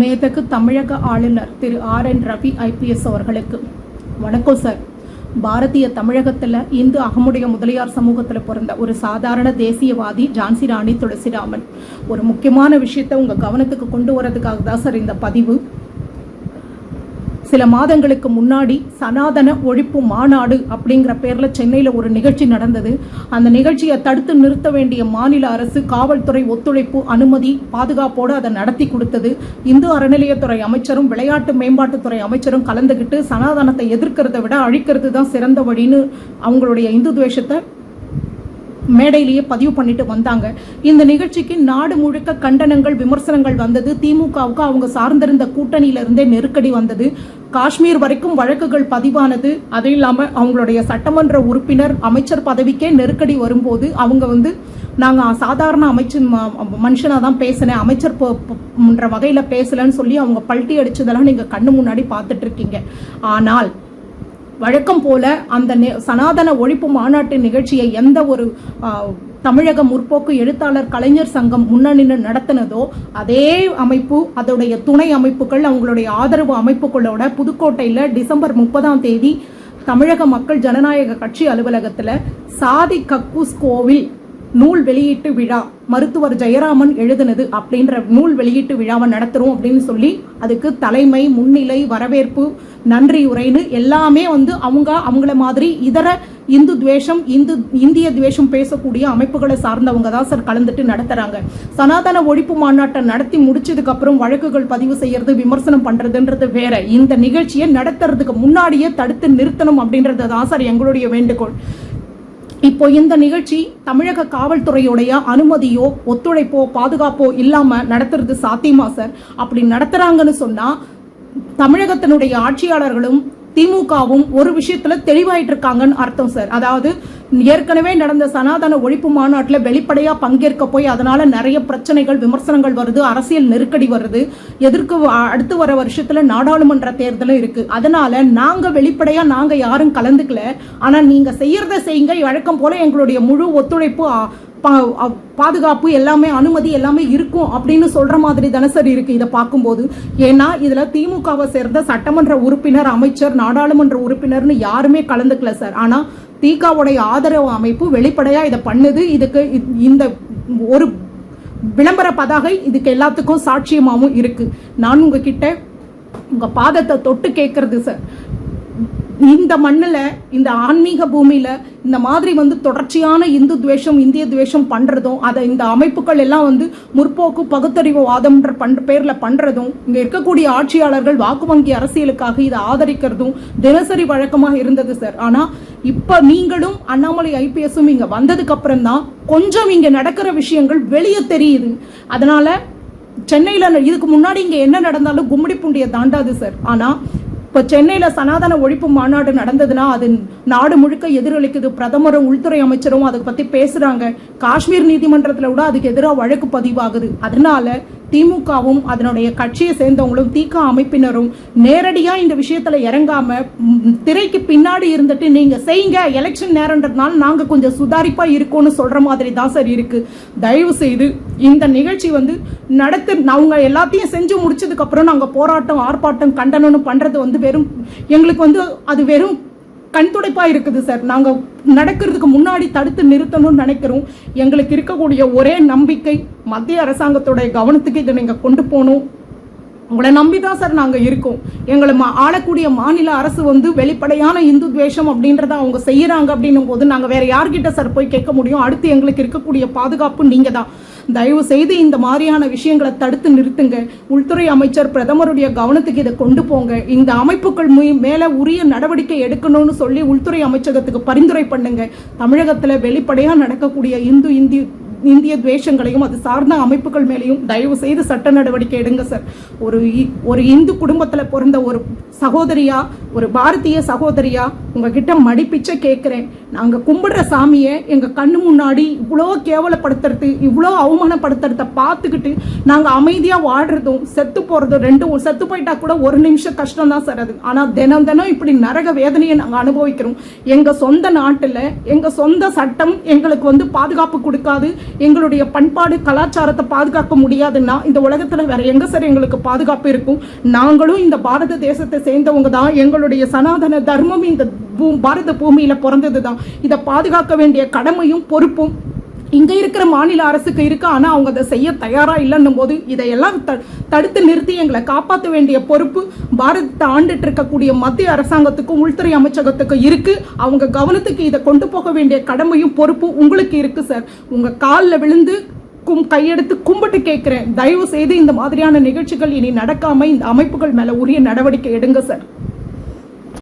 மேதகு தமிழக ஆளுநர் திரு ஆர் என் ரவி ஐபிஎஸ் அவர்களுக்கு. வணக்கம் சார். பாரதிய தமிழகத்தில் இந்து அகமுடைய முதலியார் சமூகத்தில் பிறந்த ஒரு சாதாரண தேசியவாதி ஜான்சி ராணி துளசிராமன். ஒரு முக்கியமான விஷயத்தை உங்கள் கவனத்துக்கு கொண்டு வரதுக்காக தான் சார் இந்த பதிவு. சில மாதங்களுக்கு முன்னாடி சனாதன ஒழிப்பு மாநாடு அப்படிங்கிற பேரில் சென்னையில் ஒரு நிகழ்ச்சி நடந்தது. அந்த நிகழ்ச்சியை தடுத்து நிறுத்த வேண்டிய மாநில அரசு காவல்துறை ஒத்துழைப்பு அனுமதி பாதுகாப்போடு அதை நடத்தி கொடுத்தது. இந்து அறநிலையத்துறை அமைச்சரும் விளையாட்டு மேம்பாட்டுத்துறை அமைச்சரும் கலந்துக்கிட்டு சனாதனத்தை எதிர்க்கிறத விட அழிக்கிறது தான் சிறந்த வழின்னு அவங்களுடைய இந்து துவேஷத்தை மேடையிலேயே பதிவு பண்ணிட்டு வந்தாங்க. இந்த நிகழ்ச்சிக்கு நாடு முழுக்க கண்டனங்கள் விமர்சனங்கள் வந்தது. திமுகவுக்கு அவங்க சார்ந்திருந்த கூட்டணியிலிருந்தே நெருக்கடி வந்தது. காஷ்மீர் வரைக்கும் வழக்குகள் பதிவானது. அது இல்லாமல் அவங்களுடைய சட்டமன்ற உறுப்பினர் அமைச்சர் பதவிக்கே நெருக்கடி வரும்போது அவங்க வந்து நாங்கள் சாதாரண அமைச்சர் மனுஷனாக தான் பேசினேன். அமைச்சர் என்ற வகையில் பேசலன்னு சொல்லி அவங்க பல்ட்டி அடிச்சதெல்லாம் நீங்கள் கண்ணு முன்னாடி பார்த்துட்டு இருக்கீங்க. ஆனால் வழக்கம் போல அந்த சனாதன ஒழிப்பு மாநாட்டு நிகழ்ச்சியை எந்த ஒரு தமிழக முற்போக்கு எழுத்தாளர் கலைஞர் சங்கம் முன்னணின்னு நடத்தினதோ அதே அமைப்பு அதோடைய துணை அமைப்புகள் அவங்களுடைய ஆதரவு அமைப்புகளோட புதுக்கோட்டையில் டிசம்பர் முப்பதாம் தேதி தமிழக மக்கள் ஜனநாயக கட்சி அலுவலகத்தில் சாதி கக்கூஸ் கோவில் நூல் வெளியீட்டு விழா மருத்துவர் ஜெயராமன் எழுதினது அப்படின்ற நூல் வெளியீட்டு விழாவை நடத்துறோம் அப்படின்னு சொல்லி அதுக்கு தலைமை முன்னிலை வரவேற்பு நன்றி உரைன்னு எல்லாமே வந்து அவங்க அவங்கள மாதிரி இதர இந்து துவேஷம் இந்து இந்திய துவேஷம் பேசக்கூடிய அமைப்புகளை சார்ந்தவங்க தான் சார் கலந்துட்டு நடத்துறாங்க. சனாதன ஒழிப்பு மாநாட்டை நடத்தி முடிச்சதுக்கு அப்புறம் வழக்குகள் பதிவு செய்யறது விமர்சனம் பண்றதுன்றது வேற. இந்த நிகழ்ச்சியை நடத்துறதுக்கு முன்னாடியே தடுத்து நிறுத்தணும் அப்படின்றது தான் சார் எங்களுடைய வேண்டுகோள். இப்போ இந்த நிகழ்ச்சி தமிழக காவல்துறையுடைய அனுமதியோ ஒத்துழைப்போ பாதுகாப்போ இல்லாமல் நடத்துறது சாத்தியமா சார்? அப்படி நடத்துறாங்கன்னு சொன்னா தமிழகத்தினுடைய ஆட்சியாளர்களும் திமுகவும் ஒரு விஷயத்துல தெளிவாயிட்டு இருக்காங்கன்னு அர்த்தம் சார். அதாவது ஏற்கனவே நடந்த சனாதன ஒழிப்பு மாநாட்டில் வெளிப்படையாக பங்கேற்க போய் அதனால நிறைய பிரச்சனைகள் விமர்சனங்கள் வருது அரசியல் நெருக்கடி வருது. எதிர்க்கு வ- அடுத்து வர வருஷத்துல நாடாளுமன்ற தேர்தலும் இருக்கு. அதனால நாங்க வெளிப்படையா நாங்க யாரும் கலந்துக்கல. ஆனா நீங்க செய்யறத செய்யுங்க வழக்கம் போல எங்களுடைய முழு ஒத்துழைப்பு பா- பாதுகாப்பு எல்லாமே அனுமதி எல்லாமே இருக்கும் அப்படின்னு சொல்ற மாதிரி தானே சார் இருக்கு இதை பார்க்கும்போது. ஏன்னா இதுல திமுகவை சேர்ந்த சட்டமன்ற உறுப்பினர் அமைச்சர் நாடாளுமன்ற உறுப்பினர்னு யாருமே கலந்துக்கல சார். ஆனா தீகாவுடைய ஆதரவு அமைப்பு வெளிப்படையாக இதை பண்ணுது. இதுக்கு இந்த ஒரு விளம்பர பதாகை இதுக்கு எல்லாத்துக்கும் சாட்சியமாகவும் இருக்குது நான் உங்ககிட்ட உங்கள் பாதத்தை தொட்டு கேட்கறது சார் இந்த மண்ணில் இந்த ஆன்மீக பூமியில் இந்த மாதிரி வந்து தொடர்ச்சியான இந்து துவேஷம் இந்திய துவேஷம் பண்ணுறதும் அதை இந்த அமைப்புகள் எல்லாம் வந்து முற்போக்கு பகுத்தறிவு வாதம்ன்ற பண் பேரில் பண்ணுறதும் இங்கே இருக்கக்கூடிய ஆட்சியாளர்கள் வாக்கு வங்கி அரசியலுக்காக இதை ஆதரிக்கிறதும் தினசரி வழக்கமாக இருந்தது சார் ஆனால் இப்போ நீங்களும் அண்ணாமலை ஐபிஎஸும் இங்கே வந்ததுக்கு அப்புறம் தான் கொஞ்சம் இங்கே நடக்கிற விஷயங்கள் வெளியே தெரியுது. அதனால் சென்னையில் இதுக்கு முன்னாடி இங்கே என்ன நடந்தாலும் கும்மிடிப்பூண்டியை தாண்டாது சார் ஆனால் இப்போ சென்னையில சனாதன ஒழிப்பு மாநாடு நடந்ததுன்னா அது நாடு முழுக்க எதிரொலிக்குது. பிரதமரும் உள்துறை அமைச்சரும் அதை பத்தி பேசுறாங்க. காஷ்மீர் நீதிமன்றத்துல கூட அதுக்கு எதிராக வழக்கு பதிவாகுது. அதனால திமுகவும் அதனுடைய கட்சியை சேர்ந்தவங்களும் திக அமைப்பினரும் நேரடியாக இந்த விஷயத்தில் இறங்காம திரைக்கு பின்னாடி இருந்துட்டு நீங்கள் செய்யுங்க எலெக்ஷன் நேரன்றதுனால நாங்கள் கொஞ்சம் சுதாரிப்பாக இருக்கோம்னு சொல்கிற மாதிரி தான் சார் இருக்குது தயவு செய்து இந்த நிகழ்ச்சி வந்து நடத்து அவங்க எல்லாத்தையும் செஞ்சு முடிச்சதுக்கப்புறம் நாங்கள் போராட்டம் ஆர்ப்பாட்டம் கண்டனம்னு பண்ணுறது வந்து வெறும் எங்களுக்கு வந்து அது வெறும் கண் துடைப்பா இருக்குது சார் நாங்கள் நடக்கிறதுக்கு முன்னாடி தடுத்து நிறுத்தணும்னு நினைக்கிறோம். எங்களுக்கு இருக்கக்கூடிய ஒரே நம்பிக்கை மத்திய அரசாங்கத்துடைய கவனத்துக்கு இதை நீங்கள் கொண்டு போகணும். உங்களை நம்பி தான் சார் நாங்கள் இருக்கோம். எங்களை மா- ஆளக்கூடிய மாநில அரசு வந்து வெளிப்படையான இந்து துவேஷம் அப்படின்றத அவங்க செய்கிறாங்க அப்படின்னும் போது நாங்கள் வேற யார்கிட்ட சார் போய் கேட்க முடியும்? அடுத்து எங்களுக்கு இருக்கக்கூடிய பாதுகாப்பு நீங்கள் தான் தயவு செய்து இந்த மாதிரியான விஷயங்களை தடுத்து நிறுத்துங்க. உள்துறை அமைச்சர் பிரதமருடைய கவனத்துக்கு இதை கொண்டு போங்க. இந்த அமைப்புகள் மேலே உரிய நடவடிக்கை எடுக்கணும்னு சொல்லி உள்துறை அமைச்சகத்துக்கு பரிந்துரை பண்ணுங்க. தமிழகத்தில் வெளிப்படையாக நடக்கக்கூடிய இந்து இந்தி இந்திய துவேஷங்களையும் அது சார்ந்த அமைப்புகள் மேலேயும் தயவு செய்து சட்ட நடவடிக்கை எடுங்க சார். ஒரு இ- ஒரு இந்து குடும்பத்தில் பிறந்த ஒரு சகோதரியா ஒரு பாரதிய சகோதரியா உங்ககிட்ட மடிப்பிச்சை கேட்குறேன் நாங்கள் கும்பிடுற சாமியை எங்கள் கண்ணு முன்னாடி இவ்வளோ கேவலப்படுத்துறது இவ்வளோ அவமானப்படுத்துறத பார்த்துக்கிட்டு நாங்கள் அமைதியாக வாடுறதும் செத்து போகிறதும் ரெண்டும் செத்து போயிட்டா கூட ஒரு நிமிஷம் கஷ்டம் தான் சார் அது. ஆனால் தினம் தினம் இப்படி நரக வேதனையை நாங்கள் அனுபவிக்கிறோம். எங்கள் சொந்த நாட்டில் எங்கள் சொந்த சட்டம் எங்களுக்கு வந்து பாதுகாப்பு கொடுக்காது. எங்களுடைய பண்பாடு கலாச்சாரத்தை பாதுகாக்க முடியாதுன்னா இந்த உலகத்தில் வேற எங்க சார் எங்களுக்கு பாதுகாப்பு இருக்கும்? நாங்களும் இந்த பாரத தேசத்தை சேர்ந்தவங்க தான். எங்களுடைய சனாதன தர்மம் இந்த பூ பாரத பூமியில பிறந்தது தான் இதை பாதுகாக்க வேண்டிய கடமையும் பொறுப்பும் இங்கே இருக்கிற மாநில அரசுக்கு இருக்கு ஆனால் அவங்க அதை செய்ய தயாராக இல்லைன்னும் போது இதையெல்லாம் த- தடுத்து நிறுத்தி எங்களை காப்பாற்ற வேண்டிய பொறுப்பு பாரதத்தை ஆண்டுட்டு இருக்கக்கூடிய மத்திய அரசாங்கத்துக்கும் உள்துறை அமைச்சகத்துக்கும் இருக்கு. அவங்க கவனத்துக்கு இதை கொண்டு போக வேண்டிய கடமையும் பொறுப்பும் உங்களுக்கு இருக்கு சார் உங்க காலில் விழுந்து கும் கையெடுத்து கும்பிட்டு கேட்குறேன். தயவு செய்து இந்த மாதிரியான நிகழ்ச்சிகள் இனி நடக்காமல் இந்த அமைப்புகள் மேலே உரிய நடவடிக்கை எடுங்க சார்